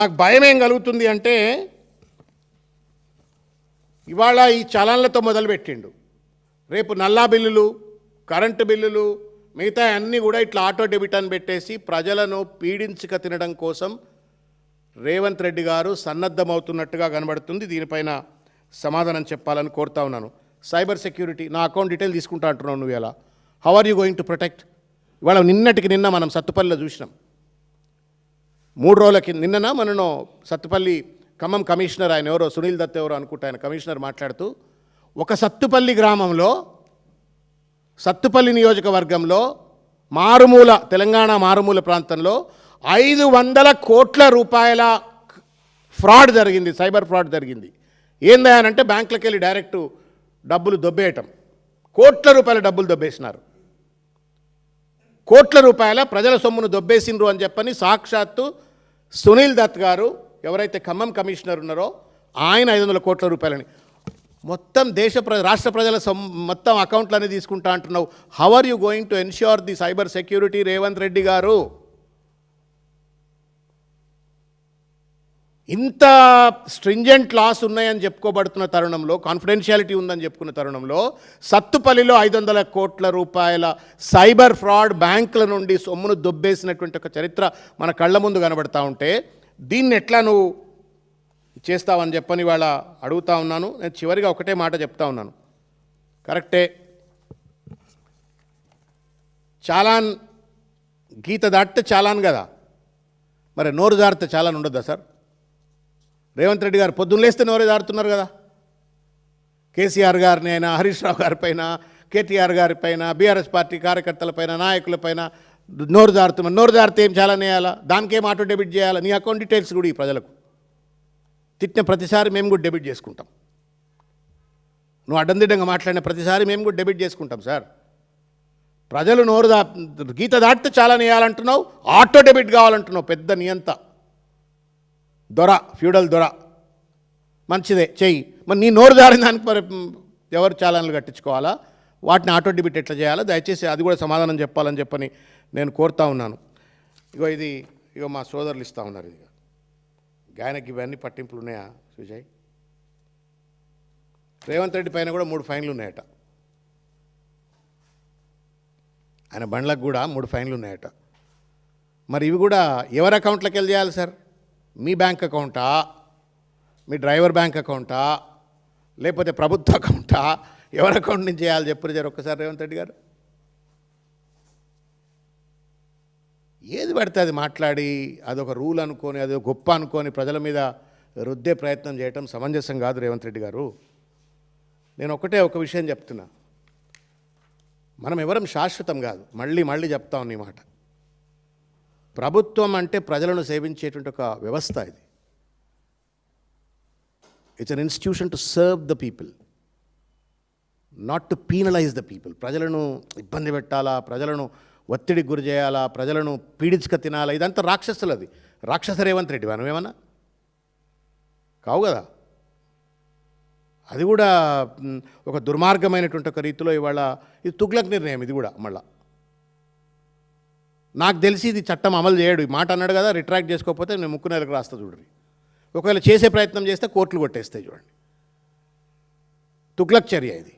నాకు భయం ఏం కలుగుతుంది అంటే ఇవాళ ఈ చలన్లతో మొదలుపెట్టిండు. రేపు నల్లా బిల్లులు కరెంటు బిల్లులు మిగతా అన్నీ కూడా ఇట్లా ఆటో డెబిట్ అని పెట్టేసి ప్రజలను పీడించుక తినడం కోసం రేవంత్ రెడ్డి గారు సన్నద్ధమవుతున్నట్టుగా కనబడుతుంది. దీనిపైన సమాధానం చెప్పాలని కోరుతా ఉన్నాను. సైబర్ సెక్యూరిటీ నా అకౌంట్ డీటెయిల్ తీసుకుంటా అంటున్నావు నువ్వు ఎలా how are you going to protect ఇవాళ నిన్నటికి నిన్న మనం సత్తుపల్లిలో చూసినాం. మూడు రోజులకి నిన్నన మనను సత్తుపల్లి ఖమ్మం కమిషనర్ ఆయన ఎవరో సునీల్ దత్ ఎవరో అనుకుంటా ఆయన కమిషనర్ మాట్లాడుతూ ఒక సత్తుపల్లి గ్రామంలో సత్తుపల్లి నియోజకవర్గంలో మారుమూల తెలంగాణ మారుమూల ప్రాంతంలో ఐదు వందల కోట్ల రూపాయల ఫ్రాడ్ జరిగింది సైబర్ ఫ్రాడ్ జరిగింది. ఏందా బ్యాంకులకు వెళ్ళి డైరెక్ట్ డబ్బులు దొబ్బేయటం. కోట్ల రూపాయల డబ్బులు దొబ్బేసినారు. కోట్ల రూపాయల ప్రజల సొమ్మును దొబ్బేసిండ్రు అని చెప్పని సాక్షాత్తు సునీల్ దత్ గారు ఎవరైతే ఖమ్మం కమిషనర్ ఉన్నారో ఆయన ఐదు వందల కోట్ల రూపాయలని. మొత్తం దేశ ప్ర రాష్ట్ర ప్రజల సొమ్ మొత్తం అకౌంట్లన్నీ తీసుకుంటా అంటున్నావు. How are you going to ensure the cyber security Revanth Reddy గారు? ఇంత స్ట్రింజెంట్ లాస్ ఉన్నాయని చెప్పుకోబడుతున్న తరుణంలో కాన్ఫిడెన్షియాలిటీ ఉందని చెప్పుకున్న తరుణంలో సత్తుపల్లిలో ఐదు వందల కోట్ల రూపాయల సైబర్ ఫ్రాడ్ బ్యాంకుల నుండి సొమ్మును దొబ్బేసినటువంటి ఒక చరిత్ర మన కళ్ళ ముందు కనబడతా ఉంటే దీన్ని ఎట్లా నువ్వు చేస్తావని చెప్పని వాళ్ళ అడుగుతా ఉన్నాను. నేను చివరిగా ఒకటే మాట చెప్తా ఉన్నాను. కరెక్టే. చాలాన్ గీత దాటితే చాలాన్ కదా. మరి నోరు జారితే చాలాన్ ఉండదా సార్? రేవంత్ రెడ్డి గారు పొద్దున్న లేస్తే నోరే దారుతున్నారు కదా. కేసీఆర్ గారిని అయినా హరీష్ రావు గారిపైన కేటీఆర్ గారిపైన బీఆర్ఎస్ పార్టీ కార్యకర్తలపైన నాయకులపైన నోరు జారుతున్నారు. నోరు జారితే ఏం చాలా వేయాలా దానికేం ఆటో డెబిట్ చేయాలా? నీ అకౌంట్ డీటెయిల్స్ కూడా ఈ ప్రజలకు. తిట్టిన ప్రతిసారి మేము కూడా డెబిట్ చేసుకుంటాం. నువ్వు అడ్డందిడ్డంగా మాట్లాడిన ప్రతిసారి మేము కూడా డెబిట్ చేసుకుంటాం సార్. ప్రజలు నోరు దా గీత దాటితే చాలా వేయాలంటున్నావు ఆటో డెబిట్ కావాలంటున్నావు పెద్ద నియంత. దొర ఫ్యూడల్ దొర. మంచిదే చెయ్యి. మరి నీ నోరు దారిన దానికి మరి ఎవరు చాలాన్లు కట్టించుకోవాలా? వాటిని ఆటో డెబిట్ ఎట్లా చేయాలా? దయచేసి అది కూడా సమాధానం చెప్పాలని చెప్పని నేను కోరుతా ఉన్నాను. ఇగో ఇది ఇగో మా సోదరులు ఇస్తూ ఉన్నారు ఇది గాయనకి ఇవన్నీ పట్టింపులు ఉన్నాయా సుజయ్? రేవంత్ రెడ్డి పైన కూడా మూడు ఫైన్లు ఉన్నాయట. ఆయన బండ్లకు కూడా మూడు ఫైన్లు ఉన్నాయట. మరి ఇవి కూడా ఎవరి అకౌంట్లోకి వెళ్ళి చేయాలి సార్? మీ బ్యాంక్ అకౌంటా? మీ డ్రైవర్ బ్యాంక్ అకౌంటా? లేకపోతే ప్రభుత్వ అకౌంటా? ఎవరి అకౌంట్ నుంచి చేయాలి చెప్పరు సార్ ఒక్కసారి రేవంత్ రెడ్డి గారు. ఏది పడితే అది మాట్లాడి అదొక రూల్ అనుకొని అది గొప్ప అనుకొని ప్రజల మీద రుద్దే ప్రయత్నం చేయటం సమంజసం కాదు రేవంత్ రెడ్డి గారు. నేను ఒకటే ఒక విషయం చెప్తున్నా. మనం ఎవరం శాశ్వతం కాదు. మళ్ళీ మళ్ళీ చెప్తా ఉన్న ఈ మాట. ప్రభుత్వం అంటే ప్రజలను సేవించేటువంటి ఒక వ్యవస్థ ఇది. It's an institution to serve the people not to penalise the people ప్రజలను ఇబ్బంది పెట్టాలా? ప్రజలను ఒత్తిడికి గురి చేయాలా? ప్రజలను పీడించక తినాలా? ఇదంతా రాక్షసులది రాక్షస రేవంత్ రెడ్డి మనం ఏమన్నా కావు కదా? అది కూడా ఒక దుర్మార్గమైనటువంటి ఒక రీతిలో ఇవాళ ఇది తుగ్లక్ నిర్ణయం ఇది కూడా మళ్ళీ. నాకు తెలిసి ఇది చట్టం అమలు చేయడు. ఈ మాట అన్నాడు కదా రిట్రాక్ట్ చేసుకోకపోతే నేను ముక్కు నెలకు రాస్తా చూడండి. ఒకవేళ చేసే ప్రయత్నం చేస్తే కోర్టులు కొట్టేస్తాయి చూడండి. తుగ్లక్ చర్య ఇది.